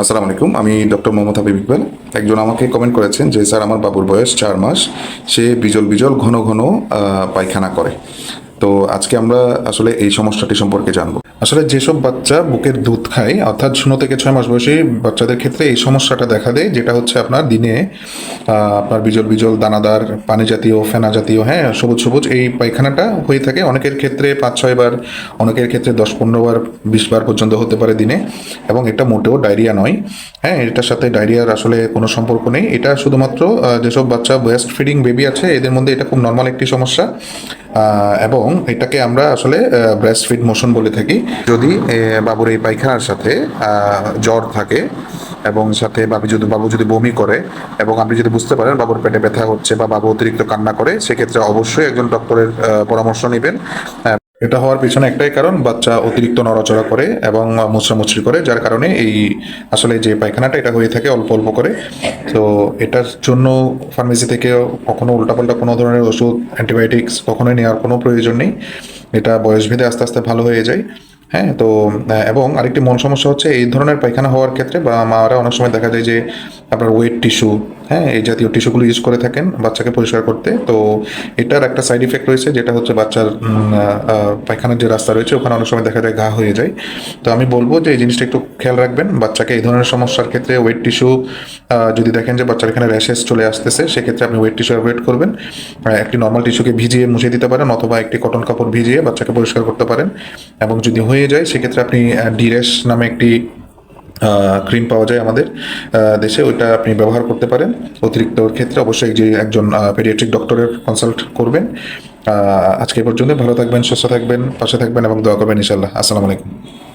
আসসালামু আলাইকুম, আমি ডক্টর মোহাম্মদ হাবিব ইকবাল। একজন আমাকে কমেন্ট করেছেন যে, স্যার, আমার বাবুর বয়স চার মাস। সে বিজল বিজল ঘন ঘন পায়খানা করে। তো আজকে আমরা আসলে এই সমস্যাটি সম্পর্কে জানব। আসলে যেসব বাচ্চা বুকের দুধ খায়, অর্থাৎ শূন্য থেকে ছয় মাস বয়সী বাচ্চাদের ক্ষেত্রে এই সমস্যাটা দেখা দেয়, যেটা হচ্ছে আপনার দিনে আপনার বিজল বিজল, দানাদার, পানি জাতীয়, ফেনা জাতীয় হ্যাঁ সবুজ সবুজ, এই পায়খানাটা হয়ে থাকে। অনেকের ক্ষেত্রে পাঁচ, ছয় বার, অনেকের ক্ষেত্রে দশ, পনেরো বার, বিশ বার পর্যন্ত হতে পারে দিনে, এবং এটা মোটেও ডায়রিয়া নয়। হ্যাঁ এটার সাথে ডায়রিয়ার আসলে কোনো সম্পর্ক নেই। এটা শুধুমাত্র যেসব বাচ্চা ব্রেস্ট ফিডিং বেবি আছে, এদের মধ্যে এটা খুব নর্মাল একটি সমস্যা। এবং এটাকে আমরা আসলে ব্রেস্ট ফিড মোশন বলে থাকি। যদি বাবুর এই পায়খানার সাথে জ্বর থাকে এবং সাথে বাবু যদি বাবু যদি বমি করে এবং আপনি যদি বুঝতে পারেন বাবুর পেটে ব্যথা হচ্ছে বা বাবু অতিরিক্ত কান্না করে, সেক্ষেত্রে অবশ্যই একজন ডক্টরের পরামর্শ নেবেন। এটা হওয়ার পিছনে একটাই কারণ, বাচ্চা অতিরিক্ত নড়াচড়া করে এবং মুচড়ামুচড়ি করে, যার কারণে এই আসলে যে পায়খানাটা, এটা হয়ে থাকে অল্প অল্প করে। তো এটার জন্য ফার্মেসি থেকে কখনো উল্টাপাল্টা কোনো ধরনের ওষুধ অ্যান্টিবায়োটিক্স কখনোই নেওয়ার কোনো প্রয়োজন নেই। এটা বয়সভেদে আস্তে আস্তে ভালো হয়ে যায়। হ্যাঁ তো এবং আরেকটি মন সমস্যা হচ্ছে এই ধরনের পায়খানা হওয়ার ক্ষেত্রে বা মারা অনেক সময় দেখা যায় যে আপনার ওয়েট টিস্যু হ্যাঁ এই জাতীয় টিস্যুগুলো ইউজ করে থাকেন বাচ্চাকে পরিষ্কার করতে। তো এটার একটা সাইড ইফেক্ট রয়েছে যেটা হচ্ছে বাচ্চার পায়খানার যে রাস্তা রয়েছে ওখানে অনেক সময় দেখা যায় ঘা হয়ে যায়। তো আমি বলব যে এই জিনিসটা একটু খেয়াল রাখবেন, বাচ্চাকে এই ধরনের সমস্যার ক্ষেত্রে ওয়েট টিস্যু যদি দেখেন যে বাচ্চার এখানে র্যাশেস চলে আসতেছে, সেক্ষেত্রে আপনি ওয়েট টিস্যু অ্যাভয়েড করবেন। একটি নর্মাল টিস্যুকে ভিজিয়ে মুছে দিতে পারেন অথবা একটি কটন কাপড় ভিজিয়ে বাচ্চাকে পরিষ্কার করতে পারেন। এবং যদি হয়ে যায়, সেক্ষেত্রে আপনি ডিরেস নামে একটি ক্রিম পাওয়া যায় আমাদের দেশে, ওইটা আপনি ব্যবহার করতে পারেন। অতিরিক্ত ক্ষেত্রে অবশ্যই যে একজন পেডিয়াট্রিক ডক্টরের কনসাল্ট করবেন। আজকে পর্যন্ত ভালো থাকবেন, সুস্থ থাকবেন, পাশে থাকবেন এবং দোয়া করবেন ইনশাল্লাহ আসসালামু আলাইকুম।